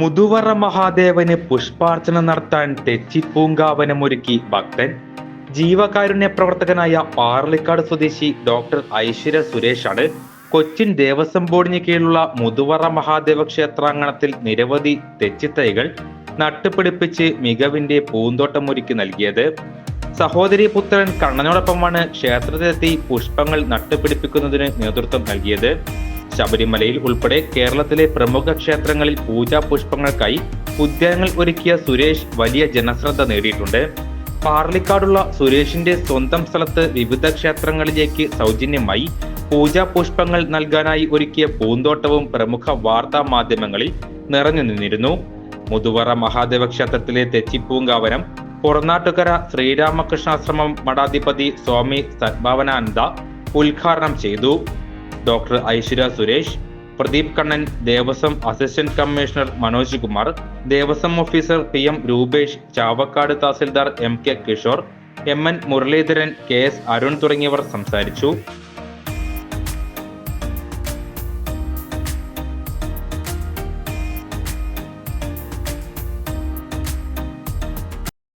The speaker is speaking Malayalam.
മുതുവറ മഹാദേവന് പുഷ്പാർച്ചന നടത്താൻ തെച്ചിപ്പൂങ്കാവനമൊരുക്കി ഭക്തൻ. ജീവകാരുണ്യ പ്രവർത്തകനായ പാറളിക്കാട് സ്വദേശി ഡോക്ടർ ഐശ്വര്യ സുരേഷാണ്. കൊച്ചിൻ ദേവസ്വം ബോർഡിന് കീഴിലുള്ള മുതുവറ മഹാദേവ ക്ഷേത്രാങ്കണത്തിൽ നിരവധി തെച്ചിത്തൈകൾ നട്ടുപിടിപ്പിച്ച് മികവിന്റെ പൂന്തോട്ടമൊരുക്കി നൽകിയത്. സഹോദരി പുത്രൻ കണ്ണനോടൊപ്പമാണ് ക്ഷേത്രത്തിലെത്തി പുഷ്പങ്ങൾ നട്ടുപിടിപ്പിക്കുന്നതിന് നേതൃത്വം നൽകിയത്. ശബരിമലയിൽ ഉൾപ്പെടെ കേരളത്തിലെ പ്രമുഖ ക്ഷേത്രങ്ങളിൽ പൂജാ പുഷ്പങ്ങൾക്കായി ഉദ്യാനങ്ങൾ ഒരുക്കിയ സുരേഷ് വലിയ ജനശ്രദ്ധ നേടിയിട്ടുണ്ട്. പാർലിക്കാടുള്ള സുരേഷിന്റെ സ്വന്തം സ്ഥലത്ത് വിവിധ ക്ഷേത്രങ്ങളിലേക്ക് സൗജന്യമായി പൂജാ പുഷ്പങ്ങൾ നൽകാനായി ഒരുക്കിയ പൂന്തോട്ടവും പ്രമുഖ വാർത്താ മാധ്യമങ്ങളിൽ നിറഞ്ഞു നിന്നിരുന്നു. മുതുവറ മഹാദേവ ക്ഷേത്രത്തിലെ തെച്ചിപ്പൂങ്കാവനം പുറനാട്ടുകര ശ്രീരാമകൃഷ്ണാശ്രമം മഠാധിപതി സ്വാമി സദ്ഭാവനാനന്ദ ഉദ്ഘാടനം ചെയ്തു. Doctor Aishwarya Suresh Pradeep Kannan Devaswom assistant commissioner Manoj Kumar Devaswom officer P M Rupesh Chavakkad tahsildar M K Kishore M N Muraleedharan K S Arun തുടങ്ങിയവർ സംസാരിച്ചു.